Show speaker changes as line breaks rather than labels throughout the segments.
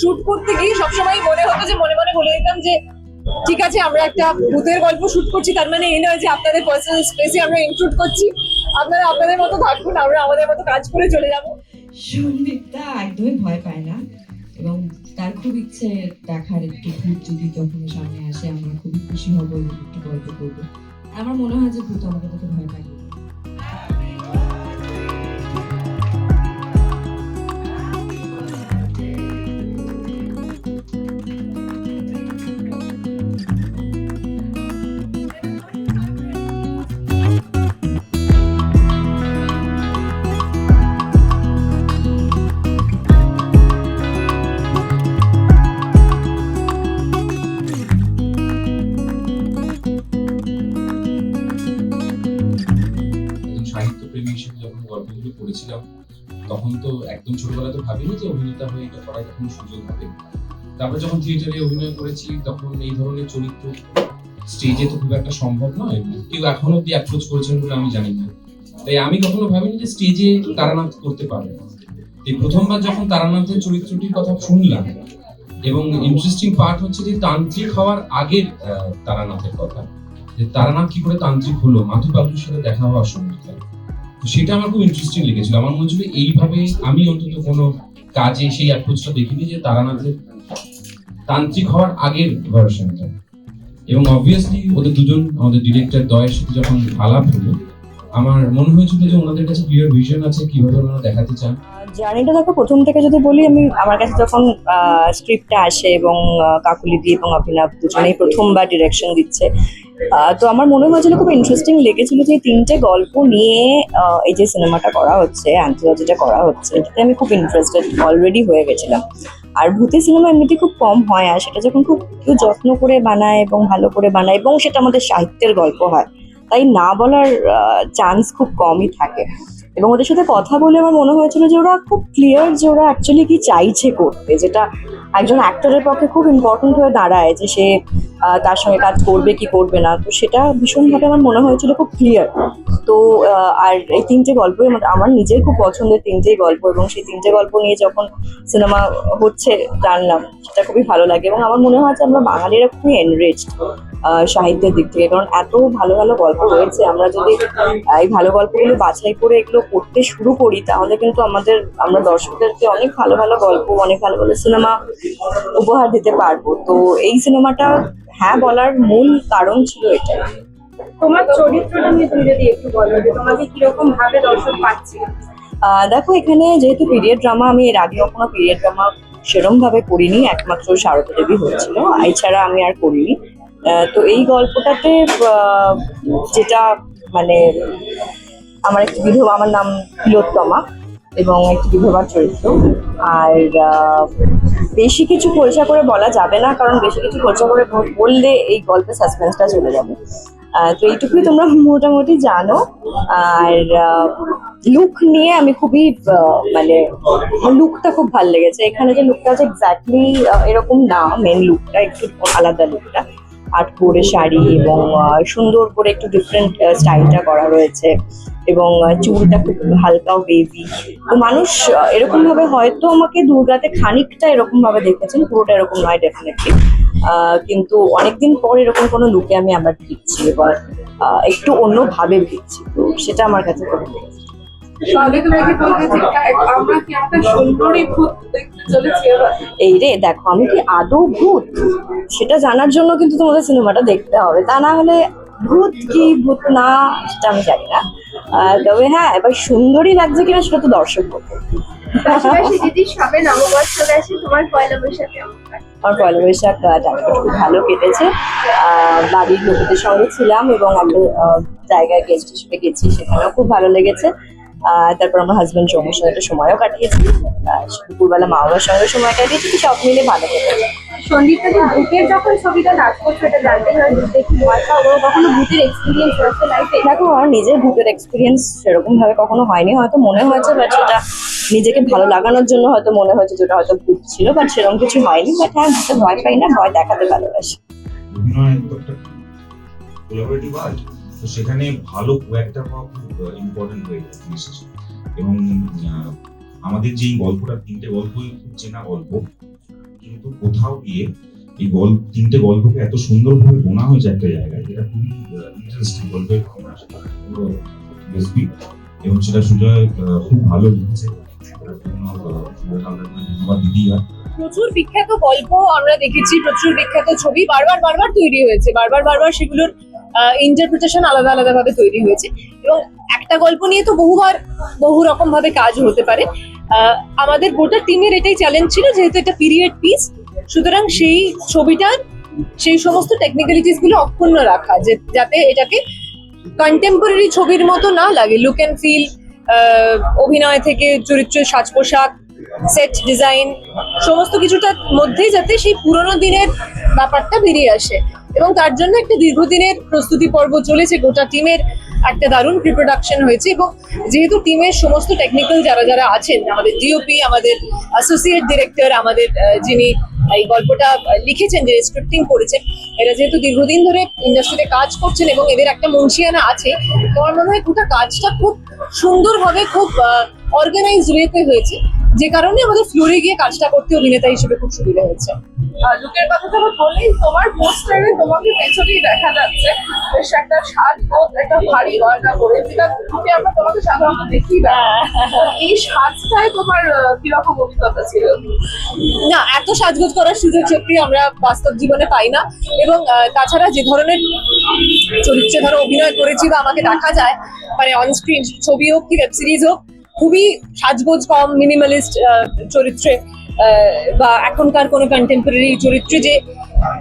Shoot করতে গিয়ে সবসময় মনে হতো যে, মনে মনে বলে দিতাম যে, ঠিক আছে, আমরা একটা ভূতের গল্প শুট করছি। তার মানে এই নয় যে, আপনাদের পার্সোনাল স্পেসে আমরা ইনক্লুড করছি। আপনারা আপনাদের মতো থাকুন, আমরা আমাদের মতো কাজ করে চলে যাব।
একদমই ভয় পায় না। এবং তার খুব ইচ্ছে দেখার একটু ভূত যদি সামনে আসে, আমরা খুবই খুশি হব একটু গল্প করব। আমার মনে হয় যে ভূত আমাকে ভয় পায়।
সাহিত্য প্রেমী হিসেবে যখন গল্পগুলো পড়েছিলাম, তখন তো একদম ছোটবেলা তো ভাবিনি যে অভিনেতা হয়ে এটা করার কখনো সুযোগ হবে। তারপরে যখন থিয়েটারে অভিনয় করেছি, তখন এই ধরনের চরিত্র স্টেজে তো খুব একটা সম্ভব নয়। কেউ এখনও অব্দি অ্যাপ্রোচ করেছেন বলে আমি জানি না। তাই আমি কখনো ভাবিনি যে স্টেজে তারানাথ করতে পারবে। এই প্রথমবার যখন তারানাথের চরিত্রটির কথা শুনলাম, এবং ইন্টারেস্টিং পার্ট হচ্ছে যে তান্ত্রিক হওয়ার আগের তারানাথের কথা। যে তারানাথ কি করে তান্ত্রিক হলো? মাধু বাবুর সাথে দেখা হওয়ার সময়টা তো সেটা আমার খুব ইন্টারেস্টিং লেগেছিল। আমার মনে হচ্ছিল এইভাবে আমি অন্তত কোনো কাজে সেই অ্যাপ্রোচটা দেখিনি যে তারানাথের তান্ত্রিক হওয়ার আগের ভার্সনটা এবং অবভিয়াসলি ওদের দুজন, আমাদের ডিরেক্টর দয়ের সাথে যখন আলাপ হলো, আমার মনে হয়েছিল যে ওনাদের কাছে ক্লিয়ার ভিশন আছে কীভাবে ওনারা দেখাতে চান।
জার্নিটা দেখো, প্রথম থেকে যদি বলি, আমি আমার কাছে যখন স্ক্রিপ্টটা আসে এবং কাকুলি দি এবং অভিনব দুজনেই প্রথমবার ডিরেকশন দিচ্ছে তো আমার মনে হয়েছিল খুব ইন্টারেস্টিং লেগেছিল যে তিনটে গল্প নিয়ে এই যে সিনেমাটা করা হচ্ছে অ্যান্থোলজিটা করা হচ্ছে, এটাতে আমি খুব ইন্টারেস্টেড অলরেডি হয়ে গেছিলাম। আর ভূতি সিনেমা এমনিতে খুব কম হয়, আর সেটা যখন খুব কেউ যত্ন করে বানায় এবং ভালো করে বানায় এবং সেটা আমাদের সাহিত্যের গল্প হয়, তাই না বলার চান্স খুব কমই থাকে। এবং ওদের সাথে কথা বলে আমার মনে হয়েছিল যে ওরা খুব ক্লিয়ার যে ওরা অ্যাকচুয়ালি কি চাইছে করতে, যেটা একজন অ্যাক্টরের পক্ষে খুব ইম্পর্টেন্ট হয়ে দাঁড়ায় যে সে তার সঙ্গে কাজ করবে কি করবে না, তো সেটা ভীষণভাবে আমার মনে হয়েছিল খুব ক্লিয়ার তো আর এই তিনটে গল্পই আমার নিজের খুব পছন্দের তিনটেই গল্প এবং সেই তিনটে গল্প নিয়ে যখন সিনেমা হচ্ছে জানলাম, সেটা খুবই ভালো লাগে এবং আমার মনে হয় যে আমরা বাঙালিরা খুবই এনরিচড সাহিত্যের দিক থেকে। কারণ এত ভালো ভালো গল্প রয়েছে, আমরা যদি এই ভালো গল্পগুলো বাছাই করে এগুলো করতে শুরু করি, তাহলে কিন্তু আমাদের, আমরা দর্শকদেরকে অনেক ভালো ভালো গল্প, অনেক ভালো ভালো সিনেমা উপহার দিতে পারব। তো এই সিনেমাটা হ্যাঁ বলার মূল কারণ ছিল এটাই।
তোমার চরিত্রটা নিয়ে তুমি যদি একটু বলো যে তোমাকে কীরকম ভাবে দর্শক পাচ্ছে?
দেখো এখানে যেহেতু পিরিয়ড ড্রামা আমি এর আগে কখনো পিরিয়ড ড্রামা সেরম ভাবে করিনি একমাত্র শারদা দেবী হয়েছিল। এছাড়া আমি আর করিনি। তো এই গল্পটাতে যেটা মানে আমার একটি বিধবা আমার নাম তিলোত্তমা এবং একটি বিধবার চরিত্র। আর বেশি কিছু খোলসা করে বলা যাবে না, কারণ বেশি কিছু খোলসা করে বললে এই গল্পের সাসপেন্সটা চলে যাবে। তো এইটুকুই তোমরা মোটামুটি জানো। আর লুক নিয়ে আমি খুবই মানে লুকটা খুব ভালো লেগেছে। এখানে যে লুকটা আছে এক্স্যাক্টলি এরকম না। মেন লুকটা একটু আলাদা লুকটা আট পরে শাড়ি এবং সুন্দর করে একটু ডিফারেন্ট স্টাইলটা করা রয়েছে। এবং চুলটা খুব হালকা বেবি। তো মানুষ এরকম ভাবে হয়তো আমাকে দুর্গাতে খানিকটা এরকম ভাবে দেখেছেন পুরোটা এরকম নয় ডেফিনেটলি কিন্তু অনেকদিন পর এরকম কোনো লুকে আমি আবার ফিরছি এবার একটু অন্যভাবে ফিরছি। তো সেটা আমার কাছে খুব এই রে দেখো আমি কি আদৌ ভূত? সেটা জানার জন্য কিন্তু তোমাদের সিনেমাটা দেখতে হবে। তা না হলে ভূত কি ভূত না সেটা আমি জানি না। তবে হ্যাঁ এবার সুন্দরী লাগছে কিনা সেটা তো দর্শক করব
পাশাপাশি দিদি সবে নববর্ষ গেছে তোমার পয়লা বৈশাখে আমার
পয়লা বৈশাখ খুব ভালো কেটেছে। আহ, বাড়ির লোকেদের সঙ্গে ছিলাম এবং একটা জায়গায় গেস্ট হিসেবে গেছি সেখানেও খুব ভালো লেগেছে। তারপর আমার হাজবেন্ড সঙ্গে সঙ্গে একটা সময়ও কাটিয়েছি। আহ, দুপুরবেলা মা বাবার সঙ্গে সময় কাটিয়েছি সব মিলে ভালো কেটেছে
সন্দীপটা যে ভূতের যখন ছবিটা কাজ করছ এটা জানতে হয় ভূত দেখি ভয় পাও কখনো ভূতের এক্সপিরিয়েন্স হয়েছে লাইফে
দেখো আমার নিজের ভূতের এক্সপিরিয়েন্স সেরকম ভাবে কখনো হয়নি হয়তো মনে হয়েছে বাট সেটা নিজেকে ভালো লাগানোর জন্য হয়তো মনে হয়েছে যেটা হয়তো ভূত ছিল বাট সেরকম কিছু হয়নি বাট হ্যাঁ ভূতে ভয় পাই না ভয় দেখাতে ভালোবাসি।
তো সেখানে ভালো একটা পাওয়া খুব ইম্পর্টেন্ট হয়ে গেছে বিশেষ এবং আমাদের যেই গল্পটা, তিনটে গল্পই খুব চেনা গল্প, কিন্তু কোথাও গিয়ে এই গল্প, তিনটে গল্পকে এত সুন্দরভাবে বোনা হয়েছে একটা জায়গায়, যেটা খুবই ইন্টারেস্টিং গল্পের পুরো রেসিপি এবং সেটা সুজয় খুব ভালো লিখেছে
প্রচুর বিখ্যাত গল্প আমরা দেখেছি, প্রচুর বিখ্যাত ছবি, বারবার বারবার তৈরি হয়েছে, বারবার বারবার সেগুলোর ইন্টারপ্রিটেশন আলাদা আলাদা ভাবে তৈরি হয়েছে। এবং একটা গল্প নিয়ে তো বহুবার বহু রকম ভাবে কাজ হতে পারে। আমাদের গোটা টিমের এটাই চ্যালেঞ্জ ছিল যেহেতু এটা পিরিয়ড পিস সুতরাং সেই ছবিটার সেই সমস্ত টেকনিক্যালিটিসগুলো অক্ষুণ্ণ রাখা, যে যাতে এটাকে কন্টেম্পোরারি ছবির মতো না লাগে। লুক অ্যান্ড ফিল অভিনয় থেকে চরিত্রের সাজ পোশাক সেট ডিজাইন সমস্ত কিছুটার মধ্যেই যাতে সেই পুরোনো দিনের ব্যাপারটা বেরিয়ে আসে। এবং তার জন্য একটা দীর্ঘদিনের প্রস্তুতি পর্ব চলেছে। গোটা টিমের একটা দারুণ প্রিপ্রোডাকশন হয়েছে এবং যেহেতু টিমের সমস্ত টেকনিক্যাল যারা যারা আছেন, আমাদের ডিওপি আমাদের অ্যাসোসিয়েট ডিরেক্টর আমাদের যিনি এই গল্পটা লিখেছেন, যে স্ক্রিপ্টিং করেছেন, এরা যেহেতু দীর্ঘদিন ধরে ইন্ডাস্ট্রিতে কাজ করছেন এবং এদের একটা মুন্সিয়ানা আছে, আমার মনে হয় গোটা কাজটা খুব সুন্দরভাবে, খুব অর্গানাইজ ওয়েতে হয়েছে। যে কারণে আমাদের ফ্লোরে গিয়ে কাজটা করতে অভিনেতা হিসেবে খুব সুবিধা হয়েছে।
লুকের কথা যখন বললেই তোমার পোস্টারে তোমাকে পেছনেই দেখা যাচ্ছে। বেশ একটা সাজগোজ একটা ভারী গয়না করে যেটা আমরা তোমাকে সাধারণত দেখি না। এই সাজটায় তোমার কীরকম অভিজ্ঞতা ছিল?
না, এত সাজগোজ করার সুযোগ সত্যি আমরা বাস্তব জীবনে পাই না। এবং তাছাড়া যে ধরনের চরিত্রে ধরো অভিনয় করেছি বা আমাকে দেখা যায় মানে অনস্ক্রিন ছবি হোক কি ওয়েব সিরিজ হোক, খুবই সাজগোজ কম মিনিমালিস্ট চরিত্রে। বা এখনকার কোনো কন্টেম্পোরারি চরিত্রে যে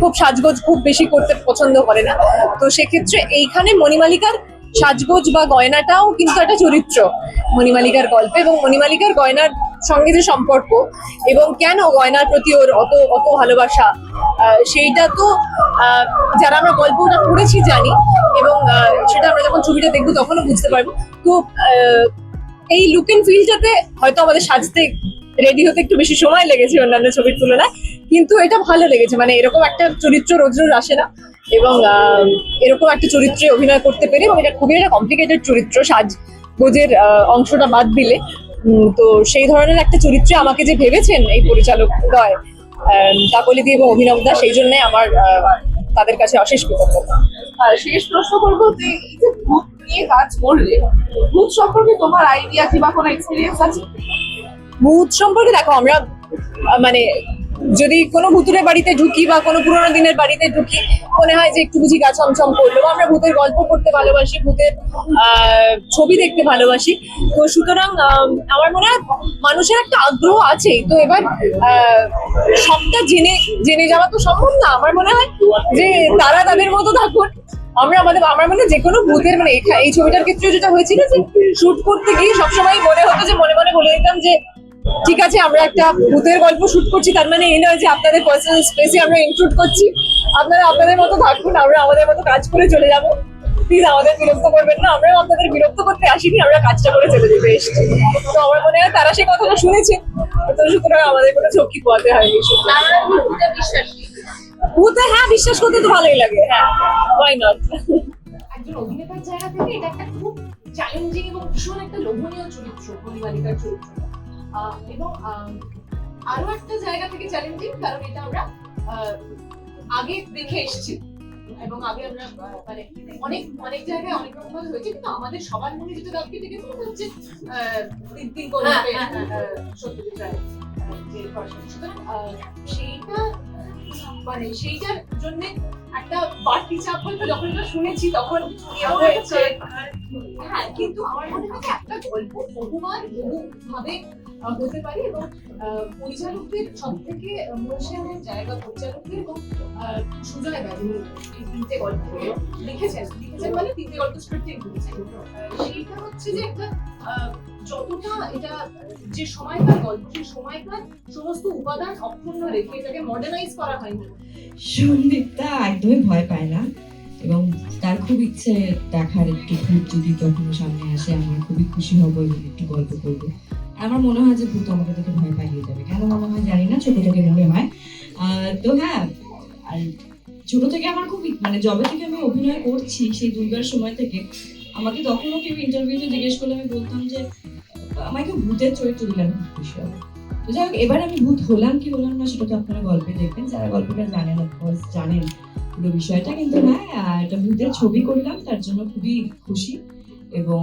খুব সাজগোজ খুব বেশি করতে পছন্দ করে না। তো সেক্ষেত্রে এইখানে মণিমালিকার সাজগোজ বা গয়নাটাও কিন্তু একটা চরিত্র, মণিমালিকার গল্পে। এবং মণিমালিকার গয়নার সঙ্গে যে সম্পর্ক এবং কেন গয়নার প্রতি ওর অত অত ভালোবাসা সেইটা তো যারা আমরা গল্পটা পড়েছি জানি এবং সেটা আমরা যখন ছবিটা দেখব তখনও বুঝতে পারব। তো এই লুক এন্ড ফিলটাতে হয়তো আমাদের সাজতে রেডি হতে একটু বেশি সময় লেগেছে অন্যান্য ছবির তুলনায় কিন্তু এটা ভালো লেগেছে। মানে এরকম একটা চরিত্র রোজ রোজ আসে না। এবং এরকম একটা চরিত্রে অভিনয় করতে পেরে এবং এটা খুবই একটা কমপ্লিকেটেড চরিত্র সাজ আহ, অংশটা বাদ দিলে। তো সেই ধরনের একটা চরিত্রে আমাকে যে ভেবেছেন এই পরিচালক দয় কাকলিদি এবং অভিনব দা সেই জন্য আমার তাদের কাছে অশেষ কৃতজ্ঞতা।
আর শেষ প্রশ্ন করব যে এই যে ভূত নিয়ে কাজ করলে ভূত সম্পর্কে তোমার আইডিয়া কিংবা কোনো এক্সপিরিয়েন্স আছে?
ভূত সম্পর্কে দেখো আমরা মানে যদি কোনো ভূতুরের বাড়িতে ঢুকি বা কোনো পুরোনো দিনের বাড়িতে ঢুকি মনে হয় যে একটু বুঝি গা ছমছম করল আমরা ভূতের গল্প করতে ভালোবাসি ভূতের ছবি দেখতে ভালোবাসি। তো সুতরাং আম, আমার মনে হয় মানুষের একটা আগ্রহ আছে। তো এবার সবটা জেনে জেনে যাওয়া তো সম্ভব না। আমার মনে হয় যে তারা তাদের মতো থাকুন। আমরা আমাদের আমার মনে যে কোনো ভূতের মানে এই ছবিটার ক্ষেত্রে যেটা হয়েছিল যে শুট করতে গিয়ে সবসময় মনে হতো যে মনে মনে বলে দিতাম যে ঠিক আছে, আমরা একটা ভূতের গল্প শুট করছি, তার মানে এই নয় যে আপনাদের পার্সোনাল স্পেসে আমরা ইনক্লুড করছি। আপনারা আপনাদের মতো থাকুন, আমরা আমাদের মতো কাজ করে চলে যাব। প্লিজ আমাদের বিরক্ত করবেন না, আমরাও আপনাদের বিরক্ত করতে আসিনি, আমরা কাজটা করে চলে যেতে এসেছি। তো আমার মনে হয় তারা সেই কথাটা শুনেছে, তো সুতরাং আমাদের কোনো ঝক্কি পোয়াতে হয়নি
ভূতে
হ্যাঁ বিশ্বাস করতে তো ভালোই লাগে হ্যাঁ ওয়াই নট
একজন অভিনেতার জায়গা থেকে এটা একটা খুব চ্যালেঞ্জিং এবং ভীষণ একটা লোভনীয় চরিত্র, মণিমালিকার চরিত্র। এবং আরও একটা জায়গা থেকে চ্যালেঞ্জিং কারণ এটা আমরা আগে দেখে এসেছি। এবং আগে আমরা মানে অনেক অনেক জায়গায় অনেক রকম ভাবে হয়েছে কিন্তু আমাদের সবার মনে যেটা দাবি থেকে হচ্ছে তিন তিন করে সত্যজিৎ রায় যে সুতরাং সেইটা মানে সেইটার জন্য একটা বাড়তি চাপ হয়তো যখন এটা শুনেছি তখন হয়েছে হ্যাঁ কিন্তু আমার মনে হয় একটা গল্প বহুবার বহু ভাবে আহ, পারে এবং পরিচালকদের সব থেকে জায়গা পরিচালকদের এবং সুজয় এই তিনটে গল্প লিখেছেন। লিখেছেন মানে তিনটে গল্প সেইটা হচ্ছে যে একটা যতটা এটা, যে সময়কার গল্প সেই সময়কার সমস্ত উপাদান অক্ষুণ্ণ রেখে এটাকে মডার্নাইজ করা হয়নি।
সন্দীপটা একদমই ভয় পায় না এবং তার খুব ইচ্ছে দেখার একটু ভূত যদি কখনো সামনে আসে, আমরা খুবই খুশি হব এবং একটু গল্প করব। আমার মনে হয় যে ভূত আমাকে দেখে ভয় পাইয়ে যাবে কেন মনে হয় জানি না ছোট থেকে মনে হয়। তো হ্যাঁ আর ছোট থেকে আমার খুব মানে জবে থেকে আমি অভিনয় করছি, সেই দুর্গার সময় থেকে, আমাকে তখনও কেউ ইন্টারভিউতে জিজ্ঞেস করলে আমি বলতাম যে আমাকে ভূতের চরিত্র দিলে আমি খুব খুশি হব। তো
যাই হোক, এবার আমি ভূত হলাম, কি হলাম না, সেটা তো আপনারা গল্পে দেখবেন। যারা গল্পটা জানেন অফকোর্স জানেন পুরো বিষয়টা। কিন্তু হ্যাঁ একটা ভূতের ছবি করলাম, তার জন্য খুবই খুশি। এবং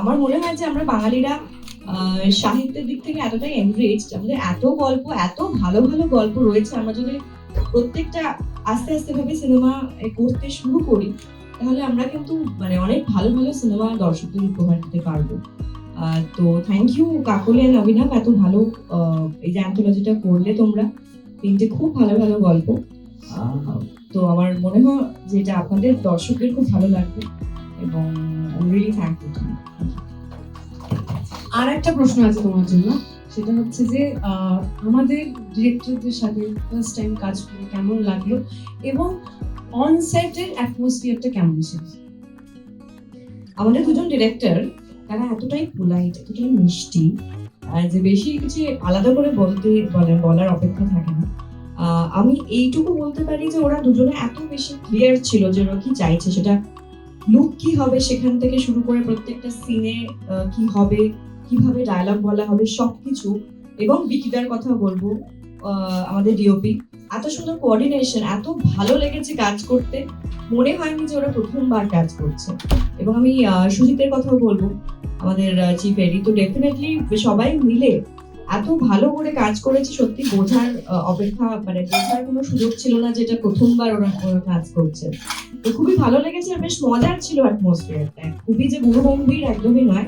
আমার মনে হয় যে আমরা বাঙালিরা সাহিত্যের দিক থেকে এতটাই এনরিচড আমাদের এত গল্প, এত ভালো ভালো গল্প রয়েছে, আমরা যদি প্রত্যেকটা আস্তে আস্তে ভাবে সিনেমা করতে শুরু করি, তাহলে আমরা কিন্তু মানে অনেক ভালো ভালো সিনেমা দর্শকদের উপহার দিতে পারব। তো থ্যাংক ইউ কাকলি অভিনব, এত ভালো এই যে অ্যান্থোলজিটা করলে তোমরা, তিনটে খুব ভালো ভালো গল্প। তো আমার মনে হয় যে এটা আপনাদের দর্শকদের খুব ভালো লাগবে, এবং রিয়েলি থ্যাঙ্কফুল
আর একটা প্রশ্ন আছে তোমার জন্য। সেটা হচ্ছে যে আমাদের ডিরেক্টরদের সাথে ফার্স্ট টাইম কাজ করে কেমন লাগল এবং অন সেটের অ্যাটমসফিয়ারটা কেমন ছিল?
আমাদের দুজন ডিরেক্টর তারা এতটাই পোলাইট এতটাই মিষ্টি যে বেশি কিছু আলাদা করে বলতে বলে, বলার অপেক্ষা থাকে না। আমি এইটুকু বলতে পারি যে, ওরা দুজনে এত বেশি ক্লিয়ার ছিল যে ওরা কি চাইছে, সেটা লুক কি হবে সেখান থেকে শুরু করে প্রত্যেকটা সিনে কি হবে কীভাবে ডায়লগ বলা হবে সবকিছু এবং বিকিদার কথা বলব আমাদের ডিওপি এত সুন্দর কোঅর্ডিনেশন এত ভালো লেগেছে কাজ করতে। মনে হয়নি যে ওরা প্রথমবার কাজ করছে। এবং আমি সুজিতের কথাও বলব আমাদের চিফ এডি তো ডেফিনেটলি সবাই মিলে এত ভালো করে কাজ করেছে সত্যি বোঝার অপেক্ষা মানে বোঝার কোনো সুযোগ ছিল না যেটা প্রথমবার ওরা ওরা কাজ করছে। তো খুবই ভালো লেগেছে বেশ মজার ছিল অ্যাটমসফিয়ারটা খুবই যে গুরুগম্ভীর একদমই নয়।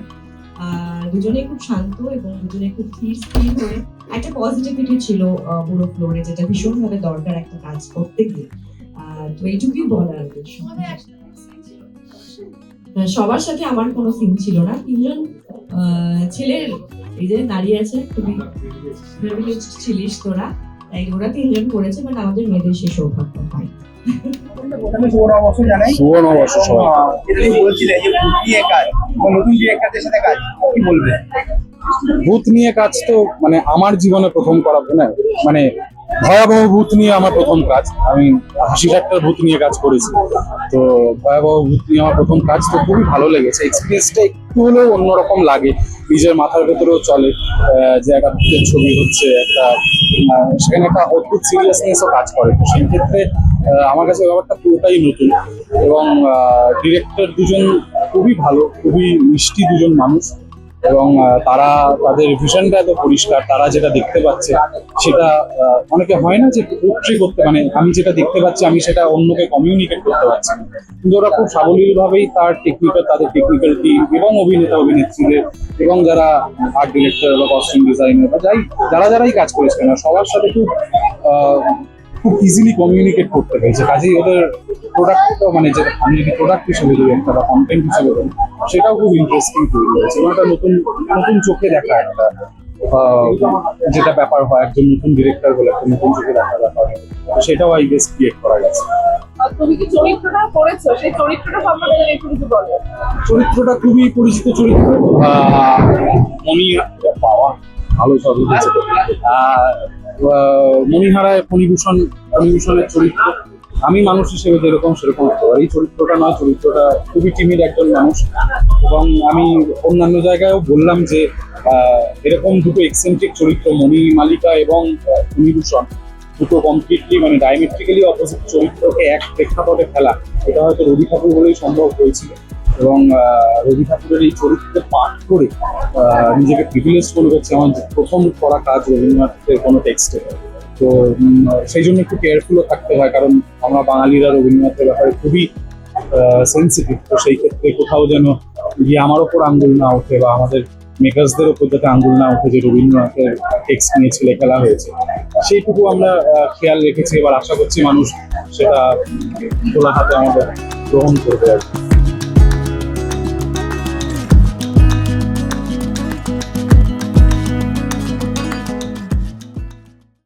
আহ, দুজনেই খুব শান্ত এবং দুজনে খুব স্থির স্থির হয়ে একটা পজিটিভিটি ছিল পুরো ফ্লোরে যেটা ভীষণভাবে দরকার একটা কাজ করতে গিয়ে। তো এইটুকুই বলার
ছিল?
আহ, সবার সাথে আমার কোনো সিন ছিল না। তিনজন ছেলের এই যে দাঁড়িয়ে আছে খুবই ছিলিস তোরা। তাই ওরা তিনজন করেছে বাট আমাদের মেয়েদের সে সৌভাগ্য হয়।
প্রথমে শুভ নববর্ষ জানাই।
শুভ নববর্ষ সবাই।
যেটা তুমি বলছিলে যে ভূত নিয়ে কাজ এবং নতুন ডিরেক্টরদের সাথে কাজ কি বলবে?
ভূত নিয়ে কাজ তো মানে আমার জীবনে প্রথম করা না মানে ভয়াবহ ভূত নিয়ে আমার প্রথম কাজ। আমি হাসি ঠাট্টার ভূত নিয়ে কাজ করেছি। তো ভয়াবহ ভূত নিয়ে আমার প্রথম কাজ তো খুবই ভালো লেগেছে। এক্সপিরিয়েন্সটা একটু হলেও অন্যরকম লাগে। নিজের মাথার ভেতরেও চলে আহ, যে একটা ভূতের ছবি হচ্ছে একটা সেখানে একটা অদ্ভুত সিরিয়াসনেসও কাজ করে। তো সেই ক্ষেত্রে আমার কাছে ব্যাপারটা পুরোটাই নতুন এবং ডিরেক্টর দুজন খুবই ভালো, খুবই মিষ্টি দুজন মানুষ এবং তারা তাদের ভিশনটা এত পরিষ্কার, তারা যেটা দেখতে পাচ্ছে সেটা অনেকে হয় না যে পোট্রি করতে মানে আমি যেটা দেখতে পাচ্ছি আমি সেটা অন্যকে কমিউনিকেট করতে পারছি কিন্তু ওরা খুব সাবলীলভাবেই তার টেকনিক্যাল তাদের টেকনিক্যাল টিম এবং অভিনেতা, অভিনেত্রীদের এবং যারা আর্ট ডিরেক্টর বা কস্টিউম ডিজাইনার বা যাই, যারা যারাই কাজ করেছে না, সবার সাথে খুব খুব ইজিলি কমিউনিকেট করতে পেরেছে কাজেই ওদের প্রোডাক্টটা মানে যেটা আমি যদি প্রোডাক্ট হিসেবে ধরি একটা বা কন্টেন্ট হিসেবে ধরি সেটাও খুব ইন্টারেস্টিং তৈরি হয়েছে। এবং একটা নতুন নতুন চোখে দেখা একটা যেটা ব্যাপার হয় একজন নতুন ডিরেক্টর বলে একটা নতুন চোখে দেখা ব্যাপার তো সেটাও আই গেস ক্রিয়েট করা গেছে।
আর তুমি কি চরিত্রটা করেছ? সেই চরিত্রটা সম্পর্কে একটু কিছু বলো।
চরিত্রটা খুবই পরিচিত চরিত্র। মণি পাওয়া ভালো সব মণিহারায় ফণিভূষণ ফণিভূষণের চরিত্র। আমি মানুষ হিসেবে যেরকম সেরকম হতে পারি। এই চরিত্রটা নয়, চরিত্রটা খুবই টিমির একজন মানুষ। এবং আমি অন্যান্য জায়গায়ও বললাম যে এরকম দুটো এক্সেন্ট্রিক চরিত্র, মণি মালিকা এবং ফণিভূষণ দুটো কমপ্লিটলি মানে ডায়মেট্রিক্যালি অপোজিট চরিত্রকে এক প্রেক্ষাপটে ফেলা, এটা হয়তো রবি ঠাকুর বলেই সম্ভব হয়েছিল। এবং রবি ঠাকুরের এই চরিত্রে পাঠ করে নিজেকে প্রিভিলেজ মনে করছে আমার প্রথম করা কাজ রবীন্দ্রনাথের কোনো টেক্সটে তো সেই জন্য একটু কেয়ারফুলও থাকতে হয়, কারণ আমরা বাঙালিরা রবীন্দ্রনাথের ব্যাপারে খুবই সেন্সিটিভ তো সেই ক্ষেত্রে কোথাও যেন গিয়ে আমার ওপর আঙ্গুল না ওঠে বা আমাদের মেকার্সদের ওপর যাতে আঙ্গুল না ওঠে যে রবীন্দ্রনাথের টেক্সট নিয়ে ছেলে খেলা হয়েছে। সেইটুকু আমরা খেয়াল রেখেছি। এবার আশা করছি মানুষ সেটা খোলা হাতে আমাদের গ্রহণ করবে আর কি।